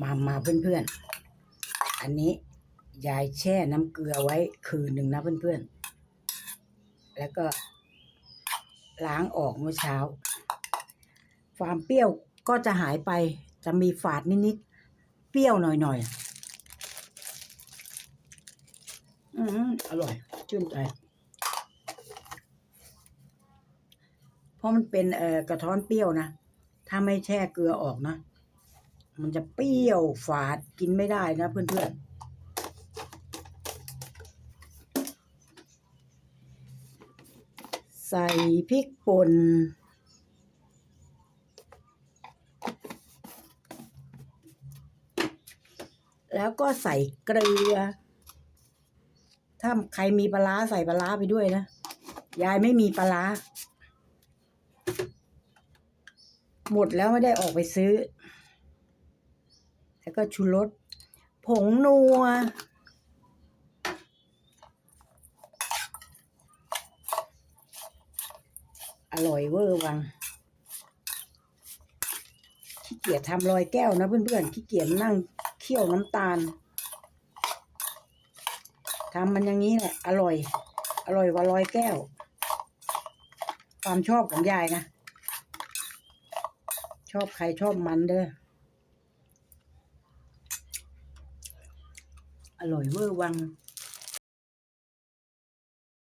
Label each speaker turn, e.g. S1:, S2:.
S1: มามาเพื่อนๆ อันนี้ยายแช่น้ำเกลือไว้คืนหนึ่งนะเพื่อนๆ แล้วก็ล้างออกเมื่อเช้า ความเปรี้ยวก็จะหายไปจะมีฝาดนิดๆ เปรี้ยวหน่อยๆ อืมอร่อย ชื่นใจ เพราะมันเป็นเอ่อกระท้อนเปรี้ยวนะ ถ้าไม่แช่เกลือออกนะ มันจะเปรี้ยวฝาดกินไม่ได้นะเพื่อนๆ ใส่พริกป่นแล้วก็ใส่เกลือ ถ้าใครมีปลาร้าใส่ปลาร้าไปด้วยนะ ยายไม่มีปลาร้าหมดแล้วไม่ได้ออกไปซื้อ แล้วก็ชูรสผงนัว อร่อยเวอร์วังขี้เกียจทำรอยแก้วนะเพื่อนๆขี้เกียจนั่งเคี่ยวน้ำตาลทำมันอย่างนี้แหละ อร่อย อร่อยกว่ารอยแก้ว ความชอบของยายนะ ชอบใครชอบมันเด้อ อร่อยเวอร์วัง